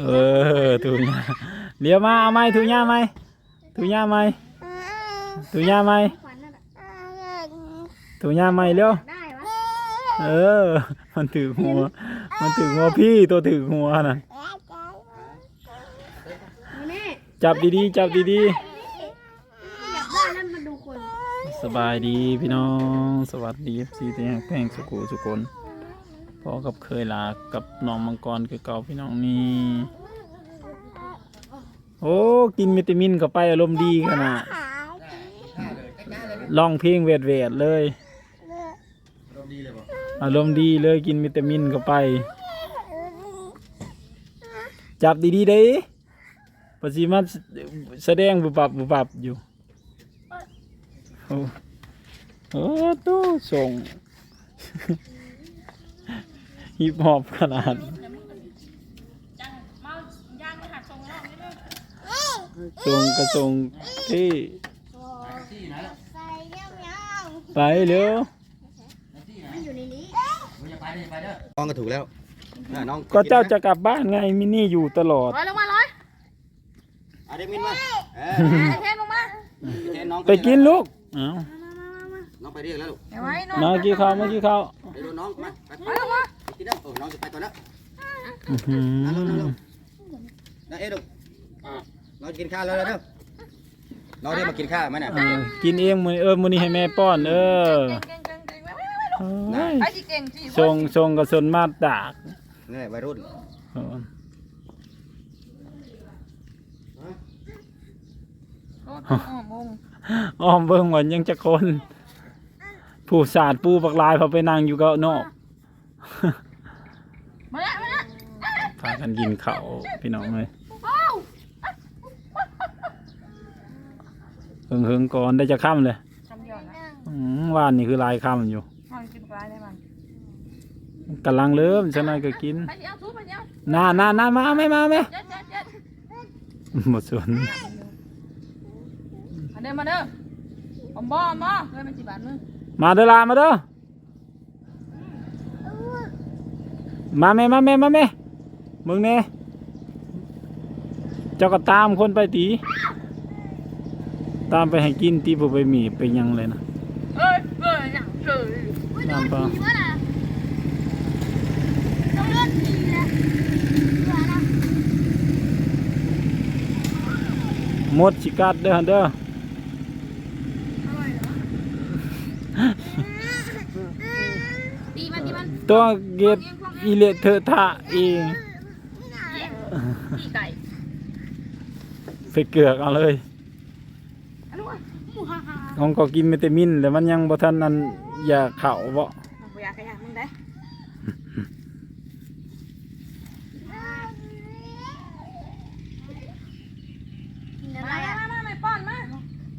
เออถูหญ้าเลี้ยวมาเอาไหมถูหญ้าไหมถูหญ้าไหมถูหญ้าไหมถูหญ้าไหมเร็วได้วเออ มันถือหัว มันถือหัวพี่ตัวถือหัวน่ะจับดีๆจับดีๆสบายดีพี่น้อง สวัสดีซีเตียงแป้งสุกูสุกน พอกับเคยลากับน้องมังกรคือเก่าพี่น้องนี่โอ้กินวิตามินเข้าไปอารมณ์ดีขนาดร้องเพลงเวทเวทเลย อารมณ์ดีเลยกินวิตามินเข้าไป จับดีๆได้ปฏิมาแสดงบุบับบุบับอยู่โอ้โอ้ตู้ส่ง ฮิปฮอปขนาดส่งกระส่งที่ไปเร็วน้องก็ถูกแล้วน้องก็เจ้าจะกลับบ้านไงมินี่อยู่ตลอดร้อยลงมาร้อยเอาเด็กมินมาเออเทนลงมาไปกินลูกเอาน้องไปเรียกแล้วลูกมากี่ข้าวมากี่ข้าวเดี๋ยวดูน้องมาไป ไปลงมาไปกินแล้วโอ้น้องจะไปก่อนแล้วอื้อหือนั่งลงนั่งลงนั่งเอ๊ะลูกน้องจะกินข้าวแล้วเด้อน้องเรียกมากินข้าวไหมน่ะเออกินเองมือเออมือนี้ให้แม่ป้อนเออเก่งเก่งเก่งไว้ไว้ไว้เฮ้ยไอ้ที่เก่งที่ทรงทรงกระสนมาดากนี่วัยรุ่นเออโอ้โหมงอ้อมเบิ่งว่ายังจะคน ผู้สาดปูปักลายเขาไปนั่งอยู่ก็นอก มาแล้วมาแล้ว พากันกินข้าวพี่น้องเลยโอ้เฮิงเฮิงๆก่อนได้จะค่ำเลยทำย้อนนะอืมว่านนี่คือลายค่ำอยู่มันกินปลาได้มันกำลังเริ่มฉะนั้นก็กินไปเดี๋ยวทุบไปเดี๋ยวน่าน่าน่ามาไหม่มาไหมเจ็ดเจ็ดเจ็ดหมดส่วนมาเด้อมาเด้ออมบ่อมบ่เฮ้ยมันจีบานมึงมาเด้อลามาเด้อมาแม่มาแม่มาแม่ มึงเน่เจ้าก็ตามคนไปตี ตามไปให้กินตีผู้ไปหมีไปยังเลยนะเอ้ยเอ้ยหนังเฉยตามไปว่าน่ะต้องเลือดดีนะเบื่อนะหมดสิกัดเด้อเด้ออร่อยเหรอตีมันตีมันตัวเก็บอีเลเทอะทะเอง ตีไก่ไปเกือกเอาเลยอันนู้นหมูฮ่าฮ่าของก็กินวิตามินแต่มันยังบ่ทันนั้นอย่าเข่าบ่กูอยากขยันมึงได้มามามาไม่ป้อนมา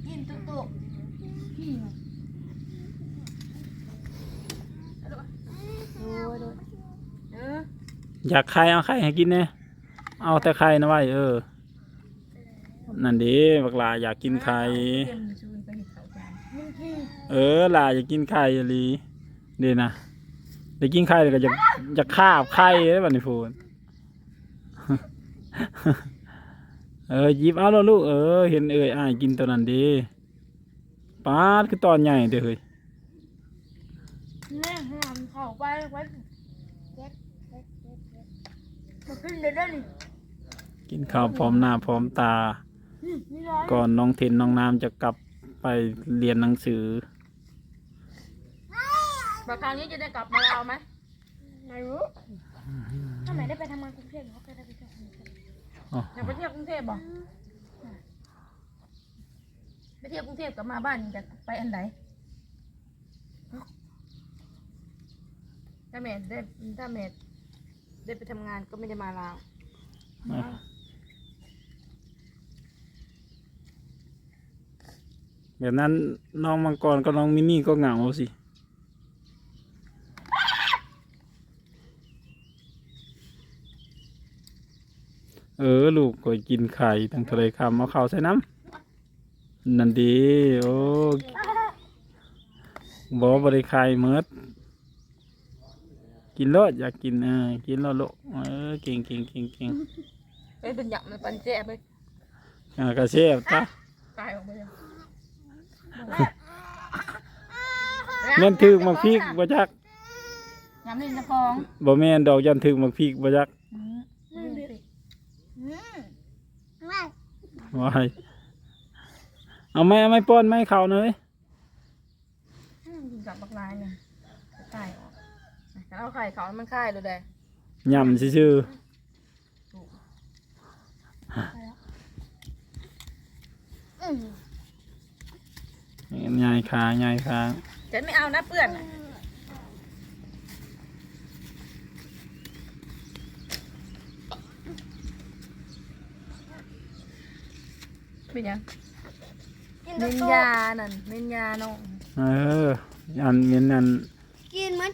กินตุ๊กตุ๊กพี่ดูดูเอออยากไข่เอาไข่ให้กินแน่ เอาแต่ไข่นะไว้เออ นั่นดิบักลาอยากกินไข่ เออลาอยากกินไข่อีหลีเดีนะได้กินไข่แล้วก็จะจะคาบไข่ได้บัดนี้พูน เออหยิบเอาแล้วลูกเออ เห็นเอ้ยอ้ายกินตัวนั้นดีปาดคือตอนใหญ่เด้อเฮ้ยแม่หามเขาไปไว้เจ็ดเจ็ดเจ็ดเจ็ดมาขึ้นเดี๋ยวได้นี่ กินข้าวพร้อมหน้าพร้อมตานี่นี่ร้อยก่อนน้องเทนน้องน้ำจะกลับไปเรียนหนังสือบอกคราวนี้จะได้กลับมาเราไหมไม่รู้ถ้าไหนได้ไปทำงานกรุงเทพเขาเคยได้ไปเที่ยวกรุงเทพอ๋ออยากไปเที่ยวกรุงเทพบ่ไปเที่ยวกรุงเทพกลับมาบ้านจะไปอันไหนถ้าเมดได้ถ้าเมดได้ไปทำงานก็ไม่ได้มาลาว แบบนั้นน้องมังกรกับน้องมินนี่ก็เหงาสิ เออ ลูกก็กินไข่ตั้งทะเลคำเอาข้าวใส่น้ำนั่นดีโอ้บอบริไข่เมิดกินรสอยากกินเออกินรสลูกเออเก่งเก่งเก่งเก่งเอ้ยเป็นหยักมันปันแจ๊บไปอ่ากระเชฟตะตายออกไปเลย แม่นถึกมักพริกบ่จักยำนี่จะพองบ่แม่นดอกยันถึกมักพริกบ่จักอืมอืมว้ายเอาไหม่เอาไหม่ป้อนไหม่เขาหน่อยอืมกินกับบักลายเนี่ยตายออกแต่เอาไข่เขาให้มันคายเลยเด้ยำซื่อๆ ยายขายายขาฉันไม่เอานะเพื่อนน่ะเป็นยังเมนยานั่นเมนยาน้องเออ อันเป็นอันกินมัน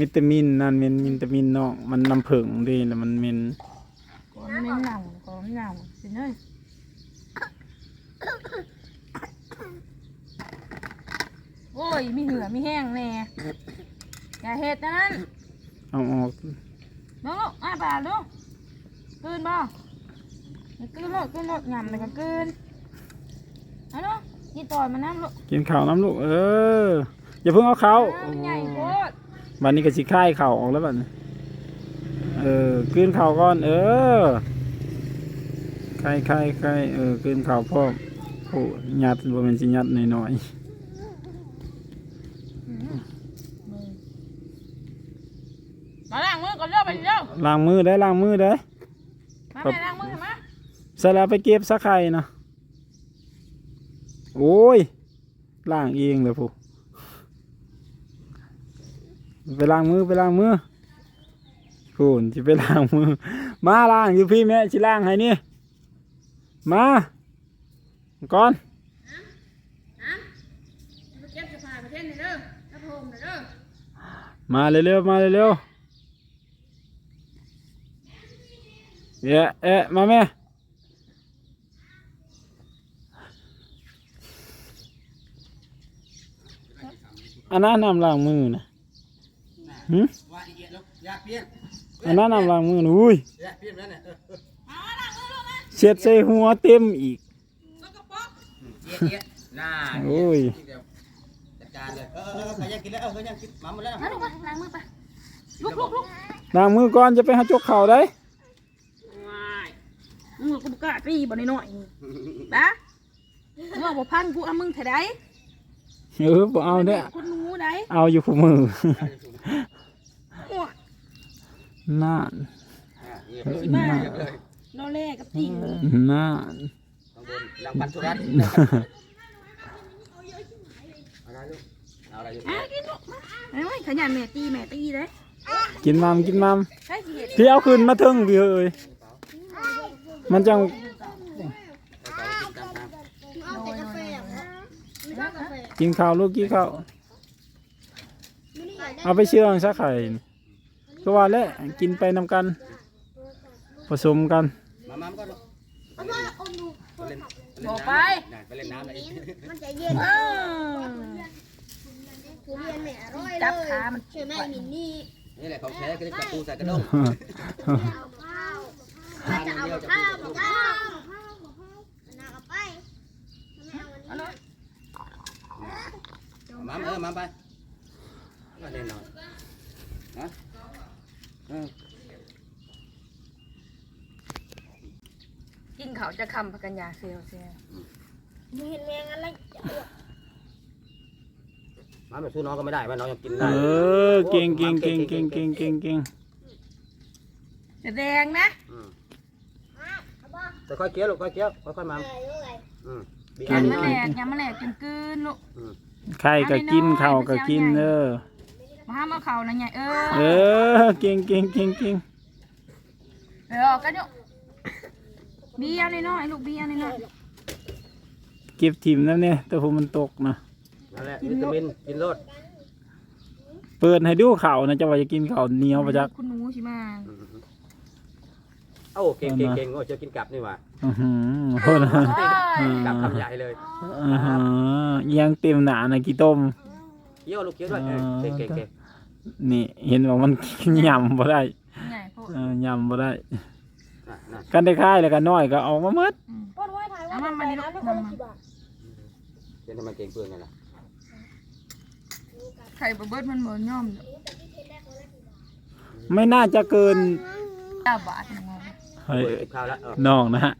วิตามินนั่นเป็นวิตามินเนาะมันน้ำผึ้งเดีแล้วมันเป็นก่อนเมนเหน่าก่อนเหน่าสิเนยโอ้ ยมีเหือมีแห้งแน่อย่าเห็ดนะนั่นเอาออกน้องลูกอ้าปากลูกกลืนบ่กืนลูกกืนลูกยำเลยก็กืนเอาลูกนี่ต่อยมาน้ำลูกกินข้าวน้ำลูกเออ อย่าเพิ่งเอาเขาอ้าวมันใหญ่โคตรวันนี้ก็สิค่ายเข่าออกแล้วบัดนี้เออกืนเข่าก่อน เออไข่ไข่ไข่เออกลืนเข่าพ่อโอ้ยัดบ่แม่นสิยัดหน่อยมาล้างมือก่อนเร็วไปเร็ว ๆ ล้างมือได้ล้างมือได้มาแม่ล้างมือเห็นไหมเสร็จแล้วไปเก็บสักไข่นะโอ้ยล้างเองเลยผู้ไปล้างมือไปล้างมือคุณจะไปล้างมือ มาล้างอยู่พี่แม่ชิล้างให้นี่มาก่อนเก็บจะพาประเทศนี่เด้อกระโปรงนี่เด้อมาเร็วๆมาเร็วๆ เอะเอะมาแม่อันนั้นน้ำล้างมือนะหึว่าอีเอียดลูกอยากเปลี่ยนอันนั้นน้ำล้างมือนะอุ้ยเช็ดใส่หัวเต็มอีกโอ้ยล้างมือก่อนจะไปหาจกเข่าได้ว้าย มึงกูบ่กล้าตีบ่น้อยๆนี่ปะมึงเอาบ่พันกูเอามึงเท่าใดเออบ่เอาเด้อคุณหนูใดเอาอยู่คู่มือโอ้ยน่านอะนี่เออเรียบเลยรอแลกับติ่งน่านข้างบนหลังปันสุรัตน์อะไรลูกเอาอะไรอยู่อะกินลูกมาไอ้ไว้ขยันแม่ตีแม่ตีเด้กินมามกินมามใช่สิเฮ็ดพี่เอาขึ้นมาเทิงพี่เอ้ย มันจังโดยโดยโดยกินข้าวลูกกินข้าวเอาไปเชื่องสักไข่ก็ว่าแล้วกินไปนำกัน ผสมกัน มามามาก่อนลูกไปเล่นบอกไปน่ะไปเล่นน้ำเลยมันจะเย็นเออทุเรียนแม่อร่อยเลจับยขามันใช่ไหมมินนี่นี่แหละของแท้ก็จะจับปูใส่กระด้ง เอาข้าว ถ้าจะเอาข้าวบอกข้าวนาเอาไปไม่เอาอันนี้มาเออมาไปมาเล่นหน่อยนะเออกินเขาจะคำพักกันยาเซลเซลมึงเห็นแมงอะไรจะอ้วกมาแบบสู้น้องก็ไม่ได้ว่าน้องยังกินเอได้อเก่งเก่งเก่งเก่งเก่งเก่งเก่งจะแดงนะอืมเอาบ่ แต่ค่อยเคี้ยวลูกค่อยเคี้ยวค่อยๆมาได้เลยอืมบียำอัมะนแหลนี้กยำมะแหลกกินกืนลูกไข่ก็กินข้าวก็กินเด้อมาห้ามเอาเขานะไงเออเออเก่งเก่งเก่งเก่งเดี๋ยวออกกันอยู่เบี้ยน้อยๆลูกเบี้ยน้อยเก็บทิมแล้วเนี่ยแต่ผมมันตกนะนั่นแหละวิตามินกินรสเปิดให้ดูข่าวนะจะว่าจะกินข้าวเหนียวประจักคุณหนูใช่ไหม โอ้เก่งเก่งเก่งโอ้เจอกินกลับนี่หว่าอือหือโทษนะกลับคำใหญ่เลยอือหือเอียังเต็มหนานะกี่ต้มเคี้ยวลูกเคี้ยวด้วยเออเก่งเก่งเก่งนี่ เห็นว่ามัน ยำบ่ได้ใหญ่พวกเออยำบ่ได้ น่ะน่ะกันได้ค่ายแล้วก็น้อยก็เอามาหมดป้อนไว้ถ่ายว่าเอามามานี่ลูกน้ำมาคนละมากี่บาทเป็นทำไมเก่งเปลืองกันล่ะไข่บะเบิดมันเหมือนย่อมไม่น่าจะเกินเก้าบาทนะงง เฮ้ยเปิดเก็บข้าวแล้วเออน้องนะฮะ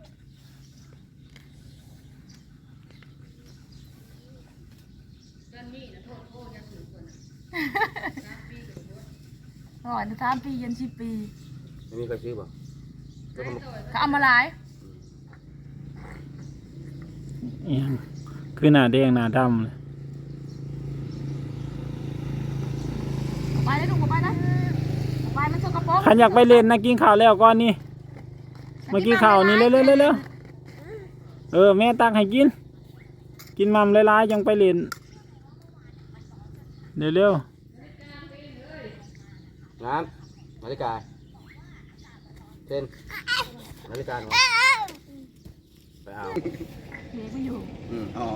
ก่อนสามปียันสิบปีไม่มีใครซื้อบ่ก็ทำเขาเอามาหลายอิหยังคือหน้าแดงหน้าดำเลยเอาไปเลยลูกเอาไปนะเอาไปมันสกปรกขันอยากไปเล่นนะกินข้าวแล้วก่อนนี่ มากินข้าวนี่เร็วๆเร็วๆเออแม่ตักให้กิน กินมัมหลายๆยังไปเล่นเร็วน้ำนาฬิกาเช่นนาฬิกาหนูไปเอาเดี๋ยวก็อยู่อืมอ๋อ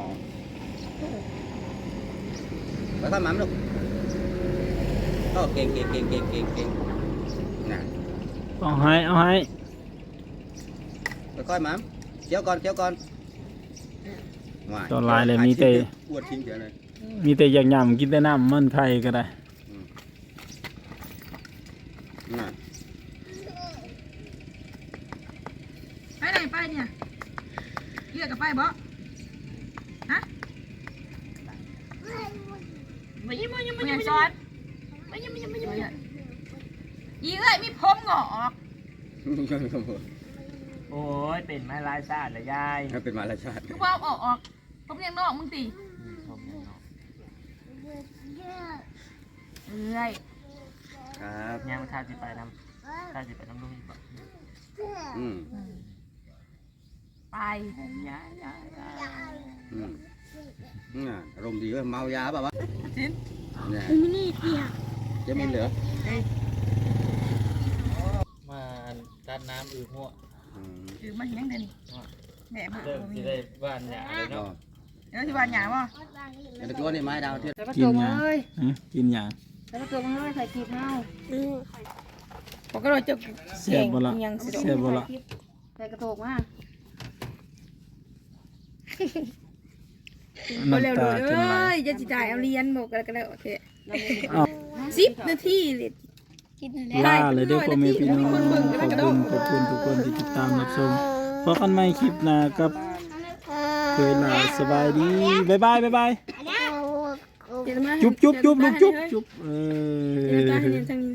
ไปค่อยหมั่มลูกโอ้เก่งเก่งเก่งเก่งเก่งเก่งน่ะๆเอาให้เอาให้ไป ค่อยหมั่มเคี้ยวก่อนเคี้ยวก่อนว้ตอนลายเลยมีแต่ปวดทิ้งเดี๋ยวเลยมีแต่อยากยำกินแต่น้ำมันไข่ก็ได้น่ะไปไหนไปเนี่ยเรียกกับไปบ่ฮะมายิ้มมายิ้มมายิ้มซอสมายิ้มมายิ้มมายิ้มอีเอ้ยมีผมงอก โอ้ยเป็นไม้ลายชาติเลยยายถ้าเป็นมาลาชาติทุกว่าออกออกผมยังนอกมึงตีผมเนี่ยเนาะเอ้ยครับย่างท่าจิไปนำท่าจิไปนำลุงอีกบ่อืมไปยายยายยายอืมน่ะอารมณ์ดีเว้ยเมายาเปล่าวะชิ้นเนี่ยมินี่เปียกจะมีเหลือมาตัดน้ำอือหัวอืม คือมันยังเด่นแหม่บุกเริ่มที่ได้บ้านหยาเลยก็เนาะเดี๋ยวที่บ้านหยาบ่เป็นตัวนี่ไม้ดาวเทียนกินหยังฮะกินหยังแล้วก็ตัวมันเลยใส่กีบเฮาผมก็เลยจะแซ่บบ่ล่ะยังสิแซ่บบ่ล่ะใส่กระโถกมาน้ำตาจนไหลจะจิตายเอาเรียนบอกกันก็ได้โอเคอ้าวสิบนาทีเลย กินลาเลยเด้อพ่อแม่พี่น้องขอบคุณขอบคุณทุกคนที่ติดตามรับชมพบกันใหม่คลิปหน้ากับเคยลาสบายดีบ๊ายบายบ๊ายบายเดี๋ยวมาจุ๊บจุ๊บจุ๊บลูกจุ๊บจุ๊บเอเดี๋ยวตาให้อเรียนทางนี้